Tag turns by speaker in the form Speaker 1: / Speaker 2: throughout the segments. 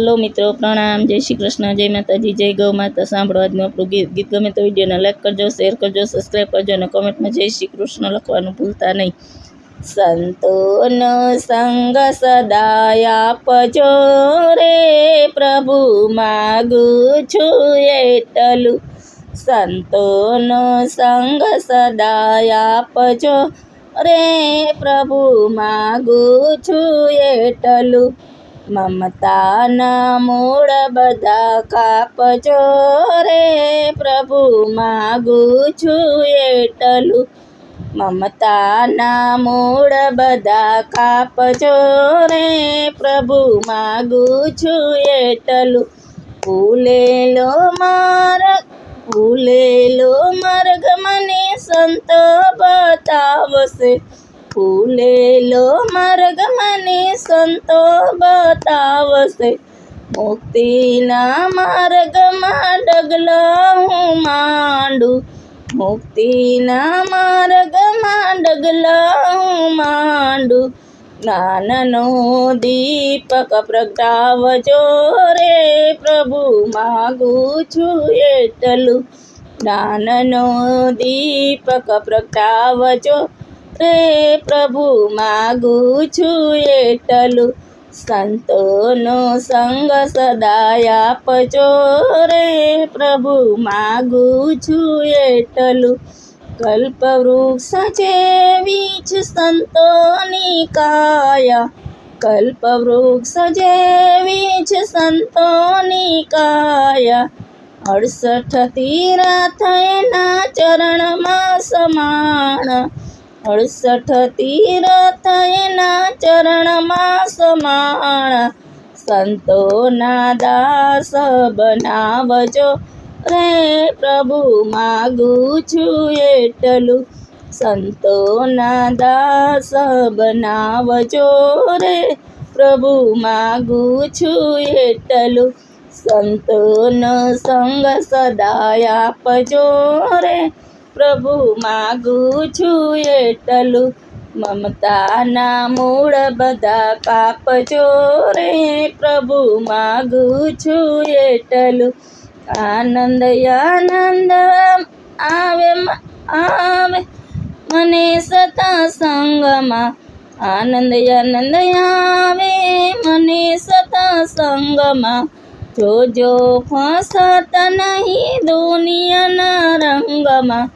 Speaker 1: Hello મિત્રો, પ્રણામ, જય શ્રી કૃષ્ણ, જય માતાજી, જય ગૌ માતા. સાંભળો આજનું આપણું ગીત. ગીત ગમે તો વિડીયોને લાઈક કરજો, શેર કરજો સબસ્ક્રાઈબ કરજો અને કોમેન્ટમાં જય શ્રી કૃષ્ણ લખવાનું ભૂલતા નહીં. સંતોનો સંગ સદાય આપજો રે, પ્રભુ માગું છું એટલું. સંતોનો સંગ સદાય આપજો રે, પ્રભુ માગું છું એટલું. મમતાના મૂળ બધા કાપજો રે પ્રભુ, માગું છું એટલું. મમતાના મૂળ બધા કાપજો રે પ્રભુ, માગું છું એટલું. ફૂલેલો માર્ગ ફૂલેલો માર્ગ મને સંત બતાવશે. ફૂલેલો માર્ગ મને સંતો બતાવશે. મુક્તિના માર્ગમાં ડગલા હું માંડું. મુક્તિના માર્ગમાં ડગલા હું માંડું. જ્ઞાનનો દીપક પ્રગટાવજો રે પ્રભુ, માગું છું એટલું. જ્ઞાનનો દીપક પ્રગટાવજો રે પ્રભુ માગું છું એટલું. સંતોનો સંગ સદાય આપજો રે પ્રભુ માગું છું એટલું. કલ્પવૃક્ષ જેવી જ સંતોની કાયા. કલ્પવૃક્ષ જેવી જ સંતોની કાયા. અડસઠ તીરા થયેના ચરણમાં સમાણ. અડસઠ તીરથ એના ચરણમાં સમાણ. સંતોના દાસ બનાવજો. રે પ્રભુ, માગું છું એટલું. સંતોના દાસ બનાવજો. રે પ્રભુ, માગું છું એટલું. સંતોનો સંગ સદાય આપજો. રે પ્રભુ માગું છું એટલું. મમતાના મૂળ બધા કાપજો રે પ્રભુ માગું છું એટલું. આનંદ આનંદ આવે આવે. મને સતા સંગમાં આનંદ આનંદ આવે. મને સતા સંગમાં જોજો ફસાતા નહીં દુનિયાના રંગમાં.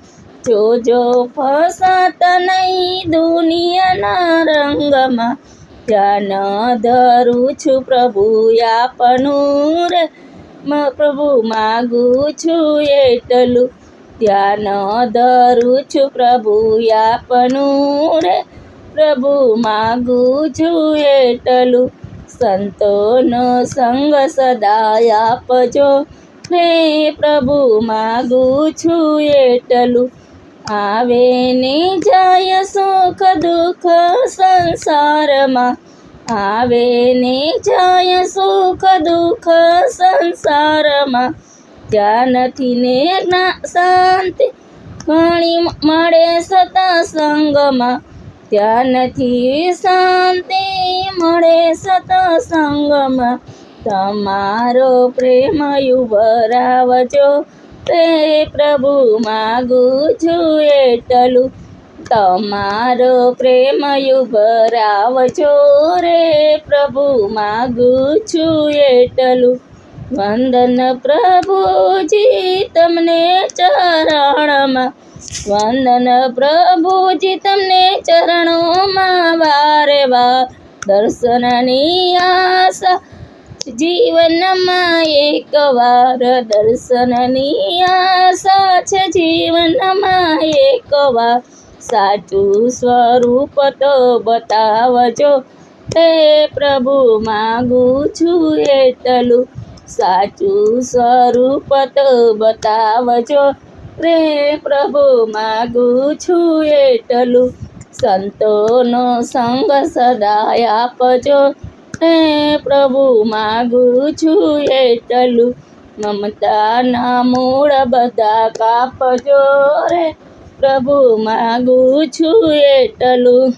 Speaker 1: જોજો, ફસત નહીં દુનિયાના રંગમાં. ધ્યાન ધરું છું પ્રભુ, આપનું રે પ્રભુ, માગું છું એટલું. ધ્યાન ધરું છું પ્રભુ, આપનું રે પ્રભુ, માગું છું એટલું. સંતોનો સંગ સદાય આપજો. રે પ્રભુ, માગું છું એટલું. આવે ને જાય સુખ દુઃખ સંસારમાં. આવે ને જાય સુખ દુઃખ સંસારમાં. ત્યાંથી ને શાંતિ ઘણી મળે સતા સંગમાં. ત્યાં નથી શાંતિ મળે સતસંગમાં તમારો પ્રેમ યુવરાવજો. રે પ્રભુ માગું છું એટલું. તમારો પ્રેમ યુભરાવજો રે પ્રભુ માગું છું એટલું. વંદન પ્રભુજી તમને ચરણમાં. વંદન પ્રભુજી તમને ચરણોમાં વારે વાર દર્શનની આશા જીવનમાં એકવાર દર્શનની આશા છે. જીવનમાં એકવાર સાચું સ્વરૂપ તો બતાવજો. હે પ્રભુ, માગું છું એટલું. સાચું સ્વરૂપ તો બતાવજો. રે પ્રભુ, માગું છું એટલું. સંતોનો સંગ સદાય આપજો. હે પ્રભુ માગું છું એટલું મમતાના મૂળ બધા કાપજો રે. પ્રભુ માગું છું એટલું